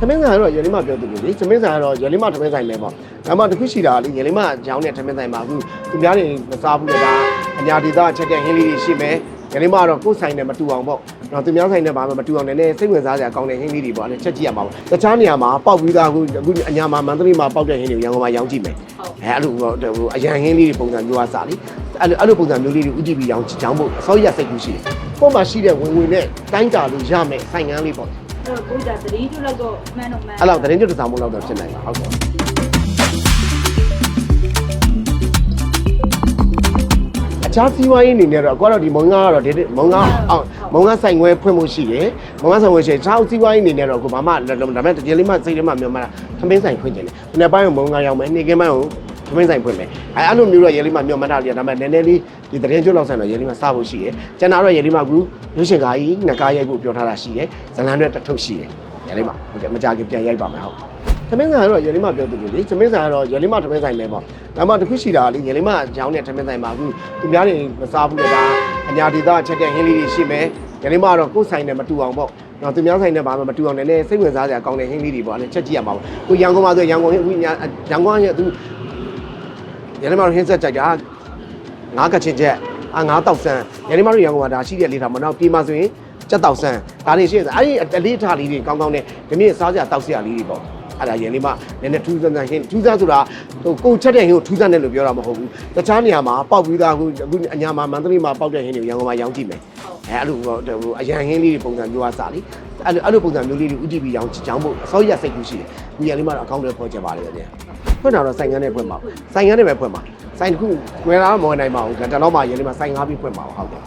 သမင်းဆိုင်ကတော့ရလိမပြောသူလေသမင်းဆိုင်ကတော့ရလိမသမင်းဆိုင်ပဲပေါ့ဒါမှတစ်ခုရှိတာကလေရလိမကြောင်းနဲ့သမင်းဆိုင်မှာအခုသူများတွေမစားဘူးလေဒါအညာဒေသချက်တဲ့ဟင်းလေးတွေရှိမယ်ရလိမကတော့ကိုယ်ဆိုင်နဲ့မတူအောင်ပေါ့တော့သူများဆိုင်နဲ့ဘာမှမတူအောင်လည်းစိတ်ဝင်စားစရာကောင်းတဲ့ဟင်းလေးတွေပေါ့အဲ့ချက်ကြည့်ရမှာပေါ့တခြားနေရာမှာပေါက်ပြီးသားအခုအခုအညာမှာမန္တလေးမှာပေါက်တဲ့ဟင်းတွေကိုရန်ကုန်မှာရောင်းကြည့်မယ်အဲအဲ့လိုဟိုအရန်ဟင်းလေးတွေပုံစံမျိုးအစားလေအဲ့လိုအဲ့လိုပုံစံမျိုးလေးတွေဥတီပြီးရောင်းကြောင်းဖို့အစောရစိတ်ကူးရှိတယ်ကို့မှာရှိတဲ့ဝင်ဝင်နဲ့တိုင်းတာလို့ရမယ်ဆိုင်ငန်းလေးပေါ့အဲ့ တော့ကိုကြသတိပြုလိုက်တော့မှန်တော့မှန်အဲ့လောက်သတင်းကြွတစားမို့လောက်တော့ဖြစ်နိုင်ပါဟုတ်ကဲ့အခြားစီးပွားရေးအနေနဲ့တော့ကိုကတော့ဒီမုံငါကတော့ဒီမုံငါအောင်မုံငါဆိုင်ခွဲဖွင့်မှုရှိတယ်မုံငါဆိုင်ခွဲရှိတယ်အခြားစီးပွားရေးအနေနဲ့တော့ကိုဘာမှဒါပေမဲ့တကယ်လေးမှစိတ်ထဲမှာမြန်မာသမင်းဆိုင်ဖွင့်တယ်လေဒီနေ့ပိုင်းကမုံငါရောက်မယ်နေ့ကင်းပိုင်းကို သမင်းဆိုင်ဖွင့်မယ်အဲအဲ့လိုမျိုးတော့ရေလေးမှမြန်မာထားတယ်ဒါပေမဲ့နည်းနည်းလေးဒီသတင်းကြွလောက်ဆိုင်တော့ရေလေးမှစဖို့ရှိတယ်ကျန်တာတော့ရေလေးမှကူရုပ်ရှင်ကားကြီးငကားရိုက်ဖို့ပြောထားတာရှိတယ်ဇလန်တွေတစ်ထုပ်ရှိတယ်ရေလေးမှဟုတ်ကဲ့မကြခင်ပြန်ရိုက်ပါမယ်ဟုတ်သမင်းဆိုင်ကတော့ရလိမပြောသူလေသမင်းဆိုင်ကတော့ရလိမသမင်းဆိုင်ပဲပေါ့ဒါမှတစ်ခုရှိတာကလေရလိမကြောင်းနဲ့သမင်းဆိုင်မှာအခုသူများတွေမစားဘူးလေဒါအညာဒေသချက်တဲ့ဟင်းလေးတွေရှိမယ်ရလိမကတော့ကိုယ်ဆိုင်နဲ့မတူအောင်ပေါ့တော့သူများဆိုင်နဲ့ဘာမှမတူအောင်လည်းစိတ်ဝင်စားစရာကောင်းတဲ့ဟင်းလေးတွေပေါ့အဲ့ချက်ကြည့်ရမှာပေါ့ကိုရန်ကုန်မှာဆိုရန်ကုန်အခုညာရန်ကုန်ကသူ ရလိမတို့ဟင်းဆက်ကြိုက်တာငါးကချင်းချက်အာငါးတောက်ဆန်းရလိမတို့ရန်ကုန်မှာဒါရှိတဲ့လေးထားမနောက်ပြေးမှာဆိုရင်ကြက်တောက်ဆန်းဒါတွေရှိတယ်အဲ့ဒီအလေးထားလေးတွေကောင်းကောင်းနဲ့ဒီနေ့စားစရာတောက်စရာလေးတွေပေါ့အဲ့ဒါရင်းလေးမှနည်းနည်းထူးဆန်းဆန်းဟင်းထူးဆန်းဆိုတာဟိုကိုချက်တဲ့ဟင်းကိုထူးဆန်းတယ်လို့ပြောတာမဟုတ်ဘူးတခြားနေရာမှာပေါက်ပြီးသားအခုအခုအညာမှာမန္တလေးမှာပေါက်တဲ့ဟင်းတွေကိုရန်ကုန်မှာရောင်းကြည့်မယ်အဲအဲ့လိုဟိုအရန်ဟင်းလေးတွေပုံစံမျိုးအစားလေအဲ့လိုအဲ့လိုပုံစံမျိုးလေးတွေဥတီပြီးရောင်းကြောင်းဖို့အစောရစိတ်ကူးရှိတယ်ဒီရန်လေးမှတော့အကောင့်တွေဖွဲ့ချက်ပါလေဗျာ ဖွင့်တာတော့ဆိုင်ငန်းနဲ့ဖွင့်ပါဆိုင်ငန်းနဲ့ပဲဖွင့်ပါဆိုင်တစ်ခုဝယ်လာမဝင်နိုင်ပါဘူးဒါတော့မှရန်လေးမှဆိုင်ငါးပြီးဖွင့်ပါဟုတ်တယ်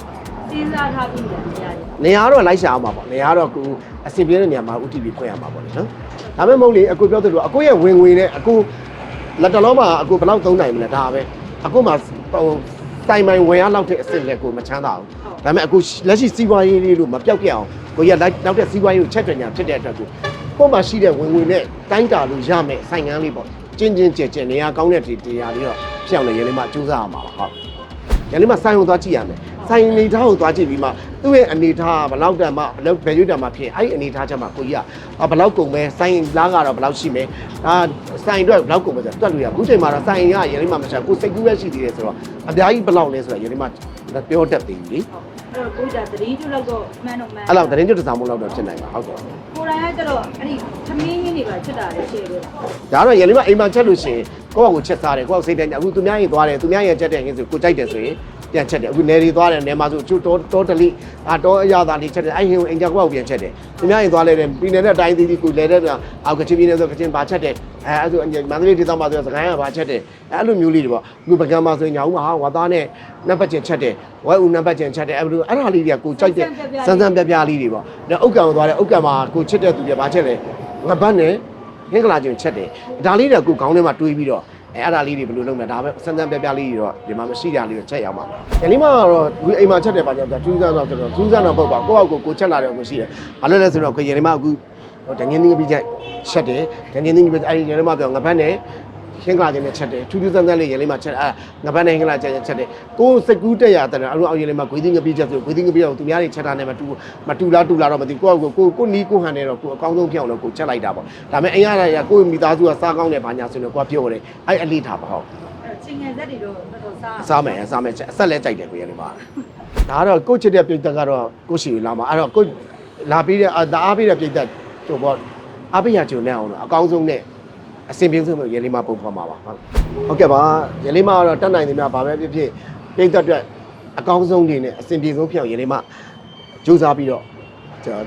စဉ်းစားထားပြီးတယ်နေရာတွေနေရာတော့လိုက်ရှာအောင်ပါပေါ့နေရာတော့ကိုအစီပြေးတဲ့နေရာမှာ UTV ဖွင့်ရမှာပေါ့လေနော်ဒါပေမဲ့မဟုတ်လေအကိုပြောသလိုအကိုရဲ့ဝင်ဝင်နဲ့အကိုလက်တလုံးမှာအကိုဘယ်လောက်သုံးနိုင်မလဲဒါပဲအကိုမှာဟိုတိုင်ပိုင်ဝင်ရလောက်တဲ့အစ်စ်လက်ကိုမချမ်းသာဘူးဒါပေမဲ့အကိုလက်ရှိစီးပွားရေးလေးလို့မပြောက်ပြအောင်ကိုရလိုက်နောက်တဲ့စီးပွားရေးကိုချက်တွင်ညာဖြစ်တဲ့အတွက်ကို ကို့မှာရှိတဲ့ဝင်ဝင်နဲ့တိုင်းတာလို့ရမယ်ဆိုင်ငန်းလေးပေါ့ကျင်းချင်းကျဲကျဲနေရာကောင်းတဲ့ဒီတရားလေးတော့ဖြစ်အောင်လည်းရေလေးမှစူးစမ်းရမှာပါဟုတ်ညနေမှဆိုင်ကိုသွားကြည့်ရမယ်ဆိုင်အနေထားကိုသွားကြည့်ပြီးမှသူ့ရဲ့အနေထားကဘယ်လောက်တန်မှဘယ်လောက် value တန်မှဖြစ်အဲ့ဒီအနေထားချက်မှာကိုကြီးကအာဘယ်လောက်ကုန်မဲဆိုင်လားကတော့ဘယ်လောက်ရှိမဲဒါဆိုင်အတွက်ဘယ်လောက်ကုန်မဲဆိုတော့တွက်လို့ရအခုချိန်မှာတော့ဆိုင်ရရင်းမှမချက်ကိုစိတ်ကူးရရှိသေးတယ်ဆိုတော့အများကြီးဘယ်လောက်လဲဆိုတော့ရင်းမှပြောတတ်သေးပြီလေ အဲ့တော့ကိုကြသတိပြုလိုက်တော့မှန်တော့မှန်အဲ့လောက်သတင်းကြွတစားမို့လောက်တော့ဖြစ်နိုင်ပါဟုတ်ကဲ့ကိုယ်တိုင်ကကျတော့အဲ့ဒီသမင်းရင်းတွေပါချက်တာလည်းရှိတယ်ဒါတော့ရင်းမှအိမ်မှာချက်လို့ရှိရင်ကိုယ့်ဘာကိုချက်စားတယ်ကိုယ့်ကိုစိတ်တည်းအခုသူများရင်သွားတယ်သူများရင်ချက်တဲ့ဟင်းဆိုကိုကြိုက်တယ်ဆိုရင် ပြန်ချက်တယ်အခုနယ်တွေသွားတယ်နယ်မှာဆိုချိုးတောတောတလိအာတောအရသာလေးချက်တယ်အဲ့ဟင်းကိုအိမ်ကြောက်ကောက်ပြန်ချက်တယ်သူများရင်သွားလဲတယ်ပြည်နယ်နဲ့တိုင်းသီးသီးကိုလဲတဲ့အောက်ကချင်းပြည်နယ်ဆိုကချင်းဘာချက်တယ်အဲအဲ့ဆိုမန္တလေးဒေသမှာဆိုစကိုင်းကဘာချက်တယ်အဲ့လိုမျိုးလေးတွေပေါ့အခုပကံမှာဆိုရင်ညာဦးမှာဟာဝါသားနဲ့နံပါတ်ကျင်ချက်တယ်ဝဲဦးနံပါတ်ကျင်ချက်တယ်အဲ့လိုအဲ့ဒါလေးတွေကကိုကြိုက်တဲ့စမ်းစမ်းပြပြလေးတွေပေါ့ဒါဥက္ကံကိုသွားတယ်ဥက္ကံမှာကိုချစ်တဲ့သူတွေဘာချက်လဲငပတ်နဲ့ဟင်္ဂလာကျင်ချက်တယ်ဒါလေးတွေကကိုခေါင်းထဲမှာတွေးပြီးတော့ အဲအဲ့ဒါလေးတွေဘယ်လိုလုပ်မလဲဒါပဲစမ်းစမ်းပြပြလေးတွေတော့ဒီမှာမရှိတာလေးတွေချက်ရအောင်ပါဒီလေးမှာတော့ဒီအိမ်မှာချက်တယ်ပါကြတော့ကျူးစမ်းတော့ဆိုတော့ကျူးစမ်းတော့ပုတ်ပါကိုယ့်အောက်ကိုကိုချက်လာတယ်ကိုရှိတယ်ဘာလို့လဲဆိုတော့ကိုရင်လေးမှာအခုဟိုတငင်းသင်းပြီးချက်ချက်တယ်တငင်းသင်းပြီးအဲ့ဒီရင်လေးမှာပြောငပတ်နဲ့ ဟင်္ဂလာကျင်နဲ့ချက်တယ်ထူးထူးဆန်းဆန်းလေးရင်လေးမှာချက်အဲငပတ်နဲ့ဟင်္ဂလာကျင်ချက်တယ်ကိုယ်စကူးတက်ရတဲ့အဲ့လိုအောက်ရင်လေးမှာဂွေးသင်းငပိချက်ဆိုဂွေးသင်းငပိတော့သူများတွေချက်တာနဲ့မတူမတူလားတူလားတော့မသိကိုယ့်အောက်ကိုကိုကိုနီးကိုဟန်နေတော့ကိုအကောင်းဆုံးဖြစ်အောင်လို့ကိုချက်လိုက်တာပေါ့ဒါပေမဲ့အိမ်ရရကိုမိသားစုကစားကောင်းတယ်ဘာညာဆိုရင်ကိုကပြောတယ်အဲ့အလေးထားပါဟုတ်အဲ့ချင်းငယ်သက်တွေတော့တော်တော်စားစားမယ်စားမယ်အဆက်လဲကြိုက်တယ်ကိုရနေပါဒါကတော့ကိုချစ်တဲ့ပြိတ္တကတော့ကိုရှိလာမှာအဲ့တော့ကိုလာပြီးတဲ့ဒါအားပြီးတဲ့ပြိတ္တဟိုပေါ့အားပေးရကြုံနေအောင်လို့အကောင်းဆုံးနဲ့ အစင်ပြင်းဆုံးလို့ရလေးမပုံဖော်မှာပါဟုတ်ဟုတ်ကဲ့ပါရလေးမကတော့တက်နိုင်တယ်များဘာပဲဖြစ်ဖြစ်ပြိတ္တအတွက်အကောင်းဆုံးနေနဲ့အစင်ပြေဆုံးဖြစ်အောင်ရလေးမကြိုးစားပြီးတော့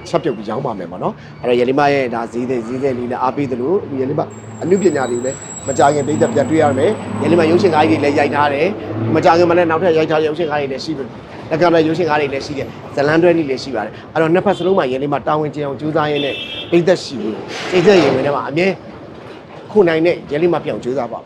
ချက်ပြုတ်ပြီးရောင်းပါမယ်ပေါ့နော်အဲ့တော့ရလေးမရဲ့ဒါဈေးတဲ့ဈေးတဲ့လေးနဲ့အားပေးသလိုရလေးမအမှုပညာတွေလည်းမကြခင်ပြိတ္တပြန်တွေ့ရမယ်ရလေးမရုပ်ရှင်ကားကြီးတွေလည်းရိုက်ထားတယ်မကြခင်မလည်းနောက်ထပ်ရိုက်ထားရုပ်ရှင်ကားတွေလည်းရှိတယ်လက်ကလည်းရုပ်ရှင်ကားတွေလည်းရှိတယ်ဇလန်တွဲလေးလည်းရှိပါတယ်အဲ့တော့နှစ်ဖက်စလုံးမှာရလေးမတာဝန်ကျအောင်ကြိုးစားရင်းနဲ့ပြိတ္တရှိဘူးစိတ်သက်ရင်ဝင်ထဲမှာအမြဲ ခုနိုင်တဲ့ရလေးမပြောင်းကြိုးစားပါ